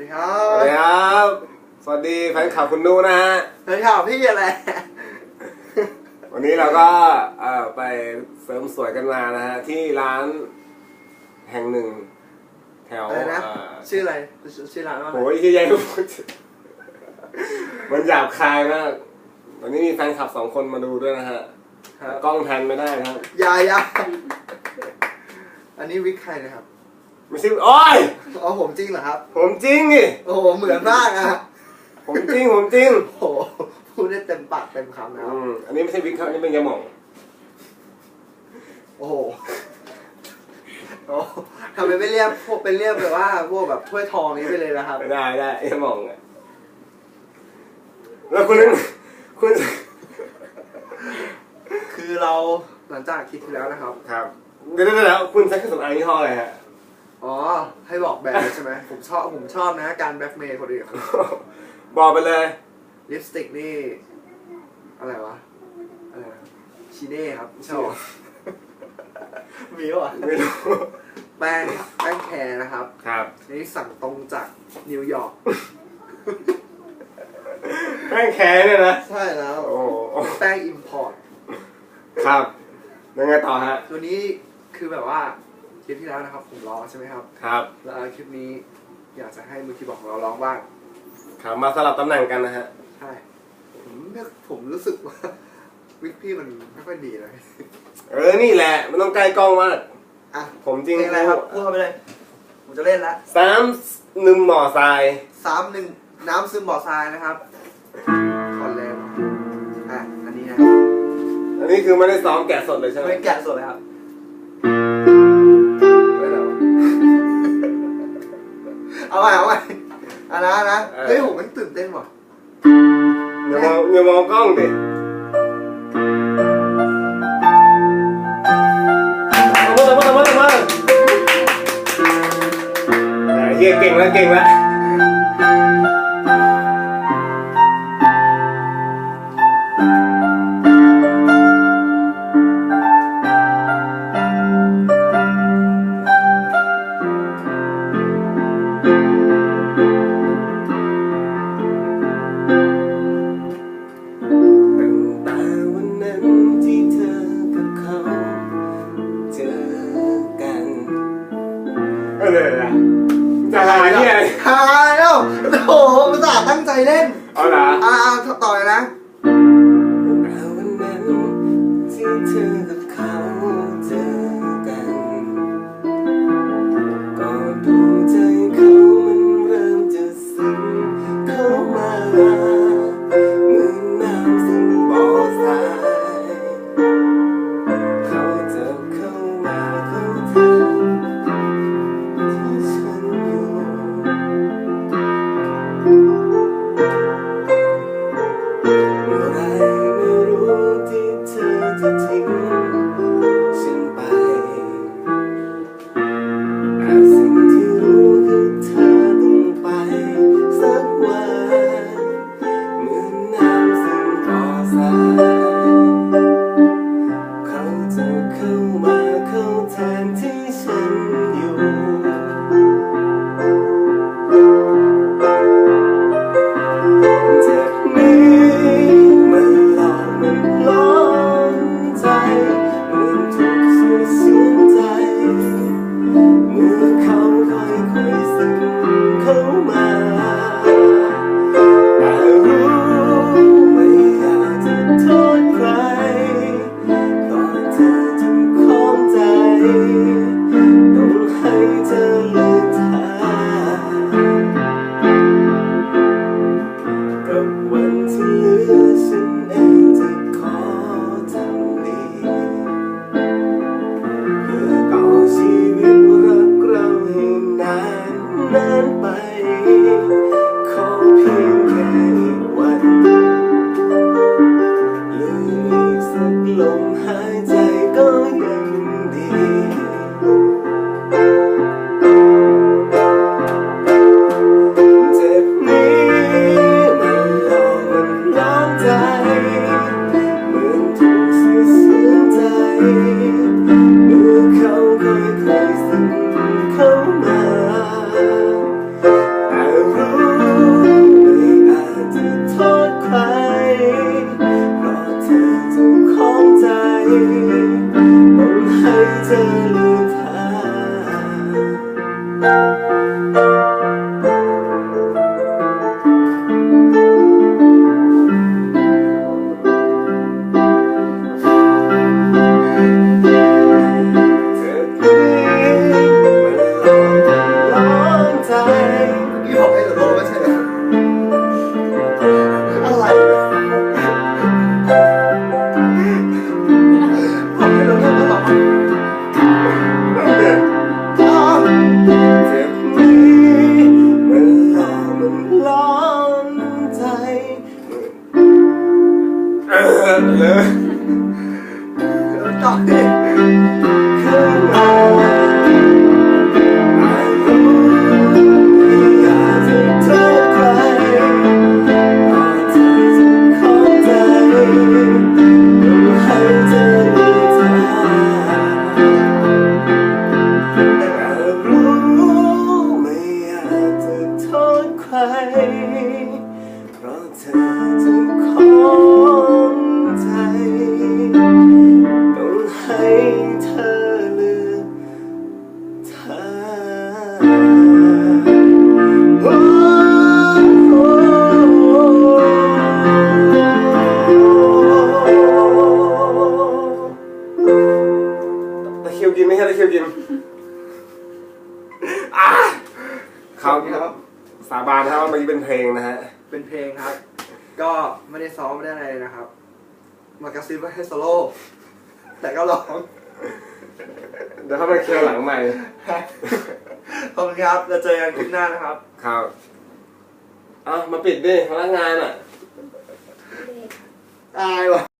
ดีครัสวัสดีครับ สวัสดีแฟนคลับคุณนูนะฮะ สวัสดีครับพี่อะไร วันนี้เราก็เอ่อไปเสริมสวยกันมานะฮะ ที่ร้านแห่งหนึ่ง แถวอะไรนะ เอ่อชื่ออะไร ชื่อชื่อร้านว่าอะไรโอ้ยที่ใหญ่พูดมันหยาบคายมาก วันนี้มีแฟนคลับสองคนมาดูด้วยนะฮะครับกล้องแพนไม่ได้นะครับยายาอันนี้วิกใครนะครับ ไม่ใช่โอ้ยอ๋อผมจริงเหรอครับ ผมจริงดิโอ้โหเหมือนมากอะผมจริงผมจริงโอ้โหพูดได้เต็มปากเต็มคำนะคอืรับมอันนี้ไม่ใช่วิกครับอันนี้เป็นยาหม่องโอ้โหโอ้โหทำไมไม่เรียกพวกเป็นเรียกแบบว่าพวกแบบถ้วยทองนี้ไปเลยนะครับไม่ได้ได้ยาหม่องอะแล้วคุณนึกคุณคือเราหลังจากคลิปที่แล้วนะครับ ครับเดี๋ยวเดี๋ยวเดี๋ยวคุณใช้เครื่องสำอางยี่ห้ออะไรฮะ อ๋อ ให้บอกแบรนด์ใช่ไหมผมชอบผมชอบนะ การแบล็กเมย์คนอื่นบอกไปเลย ลิปสติกนี่ อะไรวะอะไรนะชีเน่ครับไม่ชอบมีวะไม่รู้แป้งแป้งแคร์นะครับ ครับนี่สั่งตรงจากนิวยอร์กแป้งแคร์เนี่ยนะ ใช่แล้วโอ้โหแป้งอิมพอร์ต ครับยังไงต่อฮะ ตัวนี้คือแบบว่าค ลิปที่แล้วนะครับผมร้องใช่ไหมครับ ครับแล้วคลิปนี้อยากจะให้มือคีย์บอร์ดของเราร้องบ้างครับมาสลับตำแหน่งกันนะฮะ ใช่ผมเนี่ยผมรู้สึกว่าวิกพี่มันไม่ค่อยดีเลยเออ นี่แหละไม่ต้องใกล้กล้องมาก อะผมจริงเพลงอะไรครับพูดเข้าไปเลย ผมจะเล่นละสามหนึ่งหมอทราย สามหนึ่งน้ำซึมบ่อทรายนะครับคอนแรกอะอันนี้นะอันนี้คือไม่ได้ซ้อมแกะสดเลยใช่ไหมเป็นแกะสดเลยครับ เอาใหม่เอาใหม่อันนะอันนะเฮ้ยผมมันตื่นเต้นว่ะอย่ามองอย่ามองกล้องดิเอามาเอามาเอามาเอามาแหมเฮียเก่งแล้วเก่งแล้ว โอ้โหภาษาห์ตั้งใจเล่น เอาล่ะอ่าต่อเลยนะ 我还在。 เล วกินไหมฮะตะคริวกินอะครับครับสาบานนะครับว่าเมื่อกี้เป็นเพลงนะฮะ เป็นเพลงครับ ก็ไม่ได้ซ้อมไม่ได้อะไรเลยนะครับ มากระซิบว่าให้โซโล่แต่ก็ร้อง เดี๋ยวเข้าไปเคลียร์หลังใหม่ ขอบคุณครับเราเจอกันคลิปหน้านะครับ ครับเอามาปิดดิพนักงานอะ อายว่ะ